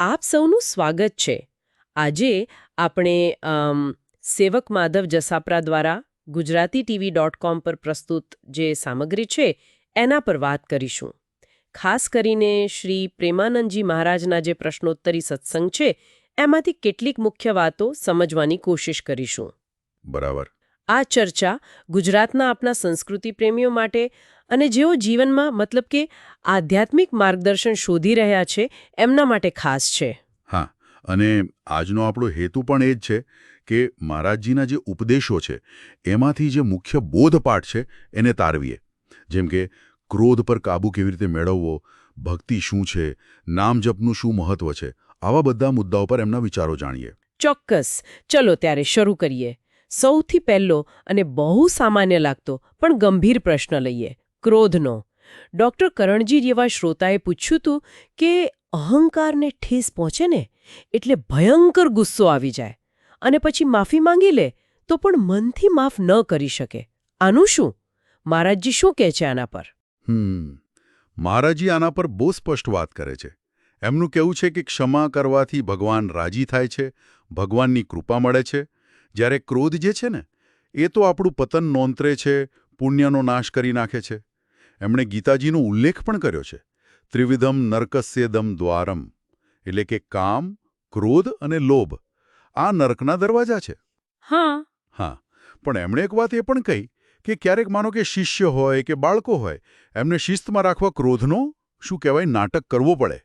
આપ સૌનું સ્વાગત છે. આજે આપણે સેવક માધવ જસાપરા દ્વારા ગુજરાતી ટીવી ડોટ કોમ પર પ્રસ્તુત જે સામગ્રી છે એના પર વાત કરીશું. ખાસ કરીને શ્રી પ્રેમાનંદજી મહારાજના જે પ્રશ્નોત્તરી સત્સંગ છે એમાંથી કેટલીક મુખ્ય વાતો સમજવાની કોશિશ કરીશું. બરાબર. આ ચર્ચા ગુજરાતના આપણા સંસ્કૃતિ પ્રેમીઓ માટે અને જેઓ જીવનમાં મતલબ કે આધ્યાત્મિક માર્ગદર્શન શોધી રહ્યા છે એમના માટે ખાસ છે. હા અને આજનો આપણો હેતુ પણ એ જ છે કે મહારાજજીના જે ઉપદેશો છે એમાંથી જે મુખ્ય બોધપાઠ છે એને તારવીએ. જેમ કે ક્રોધ પર કાબૂ કેવી રીતે મેળવવો ભક્તિ શું છે નામ જપનું શું મહત્વ છે આવા બધા મુદ્દાઓ પર એમના વિચારો જાણીએ. ચોક્કસ. ચલો ત્યારે શરૂ કરીએ. સૌથી પહેલો અને બહુ સામાન્ય લાગતો પણ ગંભીર પ્રશ્ન લઈએ. ક્રોધનો. ડૉક્ટર કરણજી જેવા શ્રોતાએ પૂછ્યું હતું કે અહંકારને ઠેસ પહોંચે ને એટલે ભયંકર ગુસ્સો આવી જાય અને પછી માફી માંગી લે તો પણ મનથી માફ ન કરી શકે. આનું શું? મહારાજજી શું કહે છે આના પર? હમ મહારાજી આના પર બહુ સ્પષ્ટ વાત કરે છે. એમનું કહેવું છે કે ક્ષમા કરવાથી ભગવાન રાજી થાય છે, ભગવાનની કૃપા મળે છે. જ્યારે ક્રોધ જે છે ને, એ તો આપણું પતન નોંતરે છે, પુણ્યનો નાશ કરી નાખે છે. એમણે ગીતાજીનો ઉલ્લેખ પણ કર્યો છે. ત્રિવિધમ નરકસ્યેદમ દ્વારમ. એટલે કે કામ ક્રોધ અને લોભ. આ નરકના દરવાજા છે. હા. હા. પણ એમણે એક વાત એ પણ કહી કે ક્યારેક માનો કે શિષ્ય હોય કે બાળકો હોય એમને શિસ્તમાં રાખવા ક્રોધનો શું કહેવાય નાટક કરવો પડે.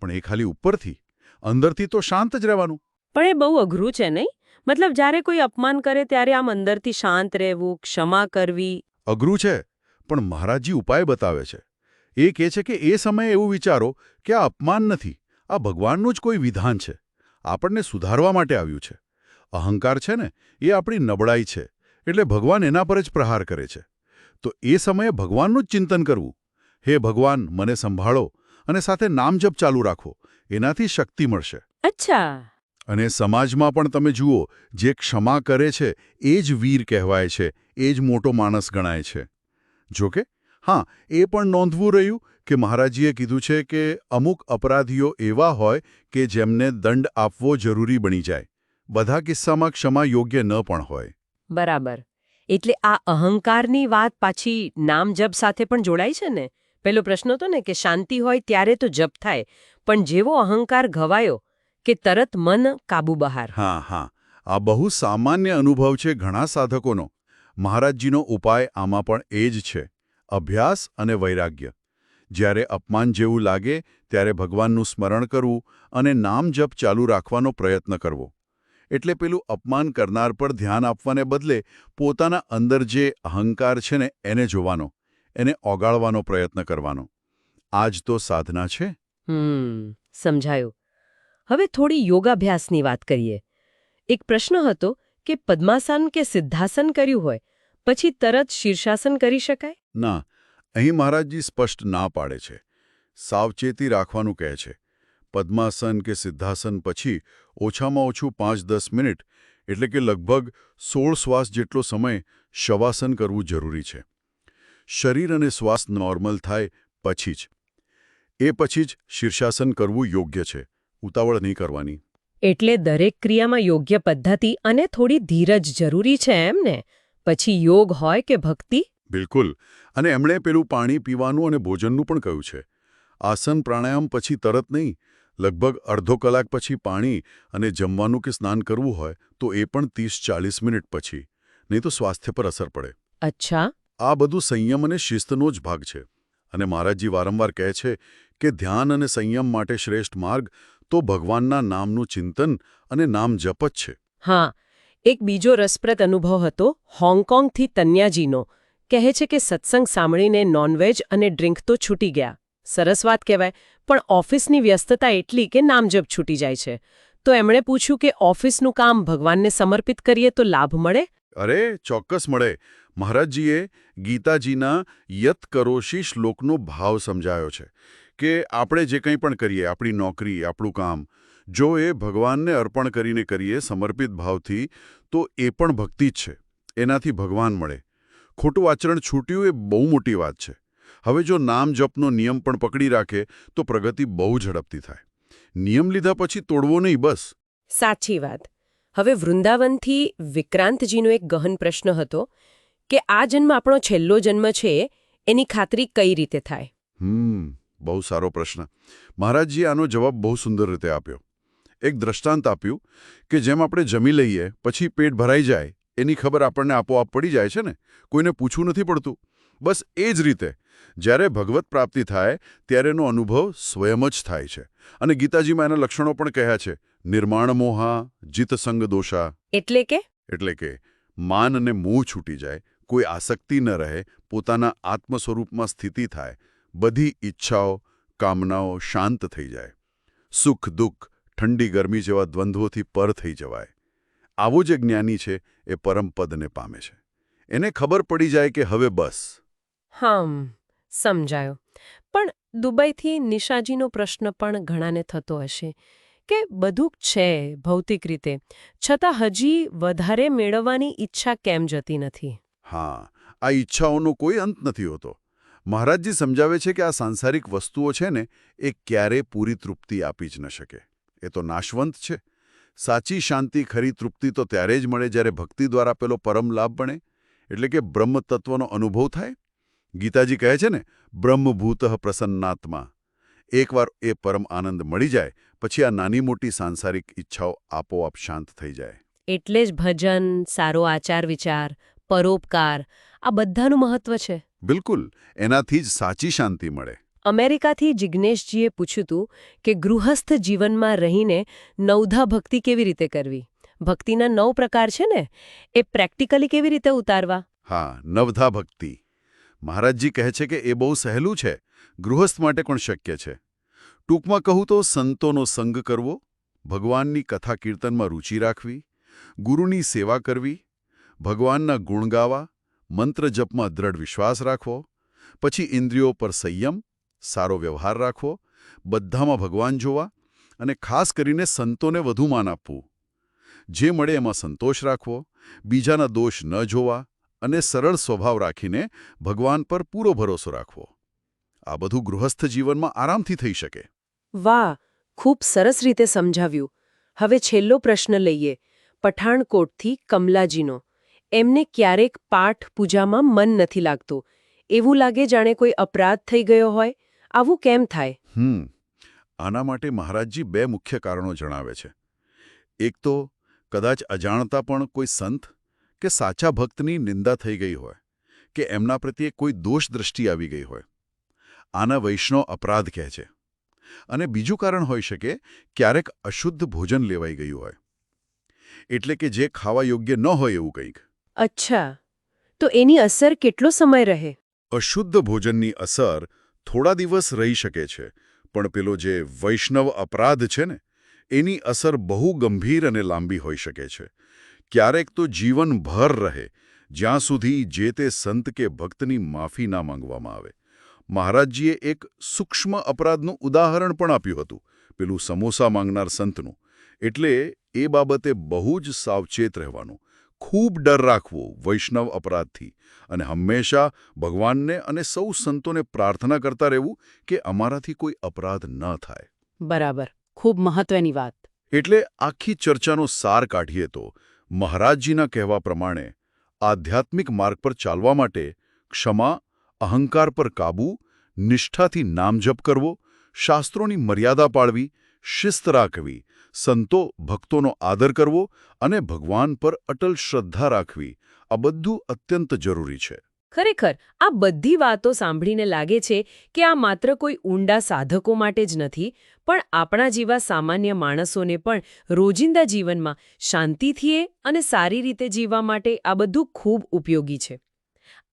પણ એ ખાલી ઉપરથી. અંદરથી તો શાંત જ રહેવાનું. પણ એ બહુ અઘરું છે નહીં? મતલબ જ્યારે કોઈ અપમાન કરે ત્યારે આમ અંદરથી શાંત રહેવું ક્ષમા કરવી. અઘરું છે. પણ મહારાજજી ઉપાય બતાવે છે. એ કહે છે કે એ સમયે એવું વિચારો કે આ અપમાન નથી આ ભગવાનનું જ કોઈ વિધાન છે. આપણને સુધારવા માટે આવ્યું છે. અહંકાર છે ને એ આપણી નબળાઈ છે એટલે ભગવાન એના પર જ પ્રહાર કરે છે. તો એ સમયે ભગવાનનું જ ચિંતન કરવું. હે ભગવાન મને સંભાળો અને સાથે નામજપ ચાલુ રાખો એનાથી શક્તિ મળશે. અચ્છા. અને સમાજમાં પણ તમે જુઓ જે ક્ષમા કરે છે એ જ વીર કહેવાય છે એ જ મોટો માણસ ગણાય છે. જોકે હા એ પણ નોંધવું રહ્યું કે મહારાજીએ કીધું છે કે અમુક અપરાધીઓ એવા હોય કે જેમને દંડ આપવો જરૂરી બની જાય. બધા કિસ્સામાં ક્ષમા યોગ્ય ન પણ હોય. બરાબર. એટલે આ અહંકારની વાત પાછી નામ જપ સાથે પણ જોડાય છે ને? પેલો પ્રશ્ન હતો ને કે શાંતિ હોય ત્યારે તો જપ થાય પણ જેવો અહંકાર ઘવાયો કે તરત મન કાબુ બહાર. હા હા. આ બહુ સામાન્ય અનુભવ છે ઘણા સાધકોનો. મહારાજજીનો ઉપાય આમાં પણ એ જ છે. અભ્યાસ અને વૈરાગ્ય. જ્યારે અપમાન જેવું લાગે, ત્યારે ભગવાનનું સ્મરણ કરવું અને નામ જપ ચાલુ રાખવાનો પ્રયત્ન કરવો. એટલે પેલું અપમાન કરનાર પર ધ્યાન આપવાને બદલે પોતાના અંદર જે અહંકાર છે ને, એને જોવાનો, એને ઓગાળવાનો પ્રયત્ન કરવાનો. આ જ તો સાધના છે. સમજાયું. હવે થોડી યોગાભ્યાસની વાત કરીએ. એક પ્રશ્ન હતો કે પદ્માસન કે સિદ્ધાસન કર્યું હોય પછી તરત શીર્ષાસન કરી શકાય? ના અહીં મહારાજજી સ્પષ્ટ ના પાડે છે. સાવચેતી રાખવાનું કહે છે. પદ્માસન કે સિદ્ધાસન પછી ઓછામાં ઓછું પાંચ દસ મિનિટ એટલે કે લગભગ સોળ શ્વાસ જેટલો સમય શવાસન કરવું જરૂરી છે. શરીર અને શ્વાસ નોર્મલ થાય પછી જ. એ પછી જ શીર્ષાસન કરવું યોગ્ય છે. ઉતાવળ નહીં કરવાની. એટલે દરેક ક્રિયામાં યોગ્ય પદ્ધતિ અને થોડી ધીરજ જરૂરી છે એમ ને? પછી યોગ હોય કે ભક્તિ? બિલકુલ. અને એમણે પેલું પાણી પીવાનું અને ભોજનનું પણ કહ્યું છે. આસન પ્રાણાયામ પછી તરત નહીં લગભગ અડધો કલાક પછી પાણી અને જમવાનું કે સ્નાન કરવું હોય તો એ પણ ત્રીસ ચાલીસ મિનિટ પછી નહીં તો સ્વાસ્થ્ય પર અસર પડે. અચ્છા. આ બધું સંયમ અને શિસ્તનો જ ભાગ છે. અને મહારાજજી વારંવાર કહે છે કે ધ્યાન અને સંયમ માટે શ્રેષ્ઠ માર્ગ તો ભગવાનના નામનું ચિંતન અને નામ જપ જ છે. હા એક બીજો રસપ્રદ અનુભવ હતો હોંગકોંગથી તન્યાજીનો. કહે છે કે સત્સંગ સાંભળીને નોનવેજ અને ડ્રિંક તો છૂટી ગયા. સરસ વાત કહેવાય, પણ ઓફિસની વ્યસ્તતા એટલી કે નામજપ છૂટી જાય છે. તો એમણે પૂછ્યું કે ઓફિસનું કામ ભગવાનને સમર્પિત કરીએ તો લાભ મળે? અરે, ચોક્કસ મળે. મહારાજજીએ ગીતાજીના યત કરોશી શ્લોકનો ભાવ સમજાયો છે કે આપણે જે કંઈ પણ કરીએ, આપણી નોકરી, આપણું કામ જો એ ભગવાનને અર્પણ કરીને કરીએ સમર્પિત ભાવથી તો એ પણ ભક્તિ જ છે. એનાથી ભગવાન મળે. ખોટું આચરણ છૂટ્યું એ બહુ મોટી વાત છે. હવે જો નામ જપનો નિયમ પણ પકડી રાખે તો પ્રગતિ બહુ ઝડપથી થાય. નિયમ લીધા પછી તોડવો નહીં બસ. સાચી વાત. હવે વૃંદાવનથી વિક્રાંતજીનો એક ગહન પ્રશ્ન હતો કે આ જન્મ આપણો છેલ્લો જન્મ છે એની ખાતરી કઈ રીતે થાય? હમ બહુ સારો પ્રશ્ન. મહારાજજીએ આનો જવાબ બહુ સુંદર રીતે આપ્યો. એક દ્રષ્ટાંત આપ્યું કે જેમ આપણે જમી લઈએ પછી પેટ ભરાઈ જાય એની ખબર આપણને આપોઆપ પડી જાય છે ને? કોઈને પૂછવું નથી પડતું. બસ એ જ રીતે જ્યારે ભગવત પ્રાપ્તિ થાય ત્યારે એનો અનુભવ સ્વયં જ થાય છે. અને ગીતાજીમાં એના લક્ષણો પણ કહ્યા છે. નિર્માણ મોહા જીતસંગ દોષા. એટલે કે? એટલે કે માન અને મોહ છૂટી જાય કોઈ આસક્તિ ન રહે પોતાના આત્મ સ્વરૂપમાં સ્થિતિ થાય બધી ઈચ્છાઓ કામનાઓ શાંત થઈ જાય. સુખ દુઃખ ઠંડી ગરમી જેવા દ્વંદ્વોથી પર થઈ જવાય. આવો જે જ્ઞાની છે એ પરમપદને પામે છે. એને ખબર પડી જાય કે હવે બસ. હમ સમજાયો. પણ દુબઈથી નિશાજીનો પ્રશ્ન પણ ઘણાને થતો હશે. કે બધું છે ભૌતિક રીતે છતાં હજી વધારે મેળવવાની ઈચ્છા કેમ જતી નથી? હા આ ઈચ્છાઓનો કોઈ અંત નથી હોતો. મહારાજજી સમજાવે છે કે આ સાંસારિક વસ્તુઓ છે ને એ ક્યારે પૂરી તૃપ્તિ આપી જ ન શકે. એ તો નાશવંત છે. સાચી શાંતિ ખરી તૃપ્તિ તો ત્યારે જ મળે જ્યારે ભક્તિ દ્વારા પેલો પરમ લાભ બને. એટલે કે બ્રહ્મ તત્વનો અનુભવ થાય. ગીતાજી કહે છે ને બ્રહ્મભૂત પ્રસન્નાત્મા. એકવાર એ પરમ આનંદ મળી જાય પછી આ નાની મોટી સાંસારિક ઈચ્છાઓ આપોઆપ શાંત થઈ જાય. એટલે જ ભજન સારો આચાર વિચાર પરોપકાર આ બધાનું મહત્વ છે. બિલકુલ. એનાથી જ સાચી શાંતિ મળે. અમેરિકાથી જિજ્ઞેશજીએ પૂછ્યું કે ગૃહસ્થ જીવનમાં રહીને નવધા ભક્તિ કેવી રીતે કરવી? ભક્તિના નવ પ્રકાર છે ને? એ પ્રેક્ટિકલી કેવી રીતે ઉતારવા? હા, નવધા ભક્તિ. મહારાજજી કહે છે કે એ બહુ સહેલું છે. ગૃહસ્થ માટે પણ શક્ય છે. ટૂંકમાં કહું તો સંતોનો સંગ કરવો, ભગવાનની કથા કીર્તનમાં રુચિ રાખવી, ગુરુની સેવા કરવી, ભગવાનના ગુણ ગાવા, મંત્ર જપમાં દ્રઢ વિશ્વાસ રાખવો, પછી ઇન્દ્રિયો પર સંયમ સારો વ્યવહાર રાખવો, બધામાં ભગવાન જોવા અને ખાસ કરીને સંતોને વધુ માન આપવું. જે મળે એમાં સંતોષ રાખવો, બીજાના દોષ ન જોવા અને સરળ સ્વભાવ રાખીને ભગવાન પર પૂરો ભરોસો રાખવો. આ બધું ગૃહસ્થ જીવનમાં આરામથી થઈ શકે. વાહ, ખૂબ સરસ રીતે સમજાવ્યું. હવે છેલ્લો પ્રશ્ન લઈએ, પઠાણકોટથી કમલાજીનો. એમને ક્યારેક પાઠ પૂજામાં મન નથી લાગતું. એવું લાગે જાણે કોઈ અપરાધ થઈ ગયો હોય? આવું કેમ થાય? હમ આના માટે મહારાજજી બે મુખ્ય કારણો જણાવે છે. એક તો કદાચ અજાણતા પણ કોઈ સંત કે સાચા ભક્તની નિંદા થઈ ગઈ હોય કે એમના પ્રત્યે કોઈ દોષ દ્રષ્ટિ આવી ગઈ હોય. આના વૈષ્ણવ અપરાધ કહે છે. અને બીજું કારણ હોઈ શકે ક્યારેક અશુદ્ધ ભોજન લેવાઈ ગયું હોય. એટલે કે જે ખાવા યોગ્ય ન હોય એવું કંઈક. અચ્છા. તો એની અસર કેટલો સમય રહે? અશુદ્ધ ભોજનની અસર થોડા દિવસ રહી શકે છે, પણ પેલો જે વૈષ્ણવ અપરાધ છે ને, એની અસર બહુ ગંભીર અને લાંબી હોઈ શકે છે. ક્યારેક તો જીવનભર રહે, જ્યાં સુધી જે તે સંત કે ભક્તની માફી ના માંગવામાં આવે. મહારાજજીએ એક સૂક્ષ્મ અપરાધનું ઉદાહરણ પણ આપ્યું હતું, પેલું સમોસા માંગનાર સંતનું. એટલે એ બાબતે બહુ જ સાવચેત રહેવાનું. ખૂબ ડર રાખવો વૈષ્ણવ અપરાધથી અને હંમેશા ભગવાનને અને સૌ સંતોને પ્રાર્થના કરતા રહેવું કે અમારાથી કોઈ અપરાધ ન થાય. બરાબર. ખૂબ મહત્વની વાત. એટલે આખી ચર્ચાનો સાર કાઢીએ તો મહારાજજીના કહેવા પ્રમાણે આધ્યાત્મિક માર્ગ પર ચાલવા માટે ક્ષમા અહંકાર પર કાબૂ નિષ્ઠાથી નામજપ કરવો શાસ્ત્રોની મર્યાદા પાળવી શિસ્ત રાખવી સંતો ભક્તોનો આદર કરવો અને ભગવાન પર અટલ શ્રદ્ધા રાખવી, આ બધું અત્યંત જરૂરી છે. ખરેખર, આ બધી વાતો સાંભળીને લાગે છે કે આ માત્ર કોઈ ઊંડા સાધકો માટે જ નથી, પણ આપણા જેવા સામાન્ય માણસોને પણ રોજિંદા જીવનમાં શાંતિથી અને સારી રીતે જીવવા માટે આ બધું ખૂબ ઉપયોગી છે.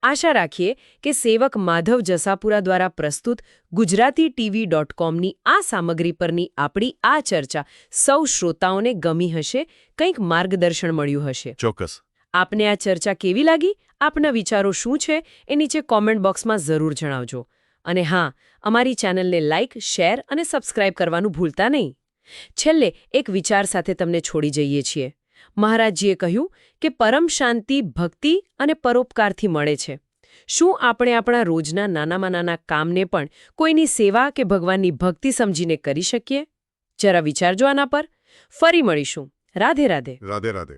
આશા રાખીએ કે સેવક માધવ જસાપુરા દ્વારા પ્રસ્તુત ગુજરાતી ટીવી ડોટ કોમની આ સામગ્રી પરની આપણી આ ચર્ચા સૌ શ્રોતાઓને ગમી હશે કંઈક માર્ગદર્શન મળ્યું હશે. ચોક્કસ. આપને આ ચર્ચા કેવી લાગી? આપના વિચારો શું છે? એ નીચે કોમેન્ટ બોક્સમાં જરૂર જણાવજો. અને હા અમારી ચેનલને લાઇક શેર અને સબસ્ક્રાઇબ કરવાનું ભૂલતા નહીં. છેલ્લે એક વિચાર સાથે તમને છોડી જઈએ છીએ. મહારાજજીએ કહ્યું કે પરમ શાંતિ, ભક્તિ અને પરોપકારથી મળે છે. શું આપણે આપણા રોજના નાનામાં નાના કામને પણ કોઈની સેવા કે ભગવાનની ભક્તિ સમજીને કરી શકીએ? જરા વિચારજો આના પર. ફરી મળીશું. રાધે રાધે. રાધે રાધે.